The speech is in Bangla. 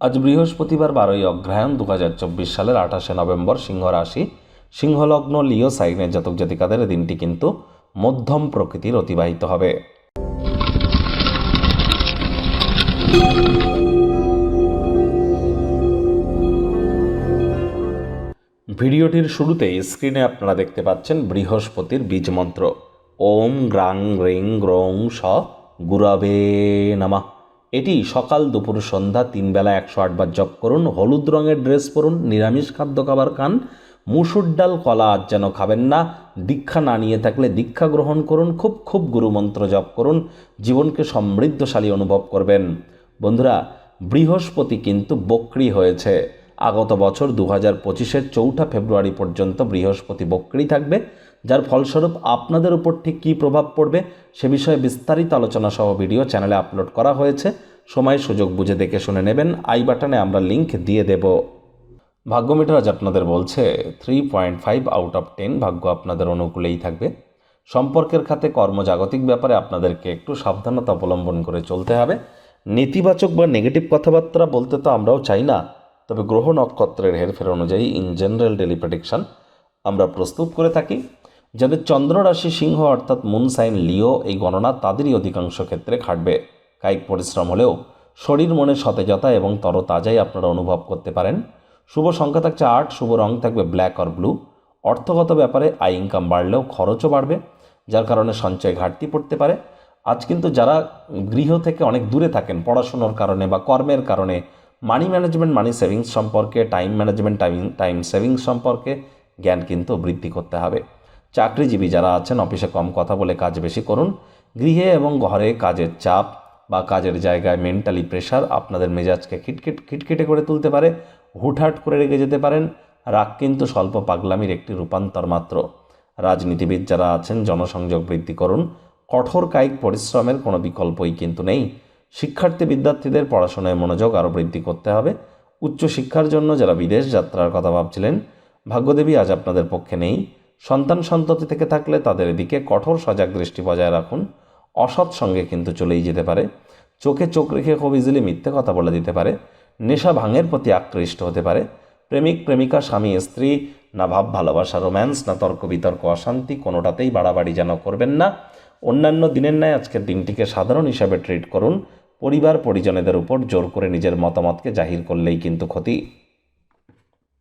আজ বৃহস্পতিবার বারোই অগ্রহায়ণ দু হাজার চব্বিশ সালের আঠাশে নভেম্বর সিংহ রাশি। সিংহলগ্ন লিও সাইনের জাতক জাতিকাদের দিনটি কিন্তু মধ্যম প্রকৃতির অতিবাহিত হবে। ভিডিওটির শুরুতেই স্ক্রিনে আপনারা দেখতে পাচ্ছেন বৃহস্পতির বীজ মন্ত্র। ওম গ্রাং, রিং গ্রং স, গুরাবে, নামা। এটি সকাল দুপুর সন্ধ্যা তিন বেলা একশো আটবার জপ করুন, হলুদ রঙের ড্রেস পরুন, নিরামিষ খাদ্য খাবার খান, মুসুর ডাল, কলা আজ যেন খাবেন না, দীক্ষা না নিয়ে থাকলে দীক্ষা গ্রহণ করুন, খুব খুব গুরুমন্ত্র জপ করুন, জীবনকে সমৃদ্ধশালী অনুভব করবেন। বন্ধুরা, বৃহস্পতি কিন্তু বক্রি হয়েছে। আগত বছর দু হাজার পঁচিশের চৌঠা ফেব্রুয়ারি পর্যন্ত বৃহস্পতি বক্রি থাকবে। যার ফলস্বরূপ আপনাদের উপর ঠিক কী প্রভাব পড়বে সে বিষয়ে বিস্তারিত আলোচনা সহ ভিডিও চ্যানেলে আপলোড করা হয়েছে। সময়, সুযোগ বুঝে দেখে শুনে নেবেন। আই বাটনে আমরা লিংক দিয়ে দেব। ভাগ্যমিটার আজ আপনাদের বলছে three point five out of ten ভাগ্য আপনাদের অনুকূলেই থাকবে। সম্পর্কের খাতে কর্মজাগতিক ব্যাপারে আপনাদেরকে একটু সাবধানতা অবলম্বন করে চলতে হবে। নেতিবাচক বা নেগেটিভ কথাবার্তা বলতে তো আমরাও চাই না, তবে গ্রহ নক্ষত্রের হেরফের অনুযায়ী ইন জেনারেল ডেলি প্রেডিকশন আমরা প্রস্তুত করে থাকি। যাদের চন্দ্র রাশি সিংহ অর্থাৎ মুন, সাইন, লিও এই গণনা তাদেরই অধিকাংশ ক্ষেত্রে খাটবে। কায়িক পরিশ্রম হলেও শরীর মনে সতেজতা এবং তরতাজাই আপনারা অনুভব করতে পারেন। শুভ সংখ্যা থাকছে আট, শুভ রং থাকবে ব্ল্যাক আর ব্লু। অর্থগত ব্যাপারে আয় ইনকাম বাড়লেও খরচও বাড়বে, যার কারণে সঞ্চয় ঘাটতি পড়তে পারে। আজ কিন্তু যারা গৃহ থেকে অনেক দূরে থাকেন, পড়াশুনোর কারণে বা কর্মের কারণে মানি ম্যানেজমেন্ট মানি সেভিংস সম্পর্কে time management time time savings সম্পর্কে জ্ঞান কিন্তু বৃদ্ধি করতে হবে। চাকরিজীবী যারা আছেন, অফিসে কম কথা বলে কাজ বেশি করুন। গৃহে এবং ঘরে কাজের চাপ বা কাজের জায়গায় মেন্টালি প্রেশার আপনাদের মেজাজকে খিটখিট, খিটখিটে করে তুলতে পারে, হুটহাট করে রেগে যেতে পারেন। রাগ কিন্তু স্বল্প পাগলামির একটি রূপান্তর মাত্র। রাজনীতিবিদ যারা আছেন, জনসংযোগ বৃদ্ধি করুন। কঠোর কায়িক পরিশ্রমের কোনো বিকল্পই কিন্তু নেই। শিক্ষার্থী বিদ্যার্থীদের পড়াশোনায় মনোযোগ আরও বৃদ্ধি করতে হবে। উচ্চশিক্ষার জন্য যারা বিদেশ যাত্রার কথা ভাবছিলেন, ভাগ্যদেবী আজ আপনাদের পক্ষে নেই। সন্তান সন্ততি থেকে থাকলে তাদের এদিকে কঠোর সজাগ দৃষ্টি বজায় রাখুন। অসৎ সঙ্গে কিন্তু চলেই যেতে পারে। চোখে চোখ রেখে খুব ইজিলি মিথ্যে কথা বলে দিতে পারে। নেশা ভাঙের প্রতি আকৃষ্ট হতে পারে। প্রেমিক, প্রেমিকা, স্বামী, স্ত্রী, না ভাব, ভালোবাসা রোম্যান্স না তর্ক, বিতর্ক, অশান্তি কোনোটাতেই বাড়াবাড়ি যেন করবেন না। অন্যান্য দিনের ন্যায় আজকের দিনটিকে সাধারণ হিসাবে ট্রিট করুন। পরিবার, পরিজনেদের উপর জোর করে নিজের মতামতকে জাহির করলেই কিন্তু ক্ষতি।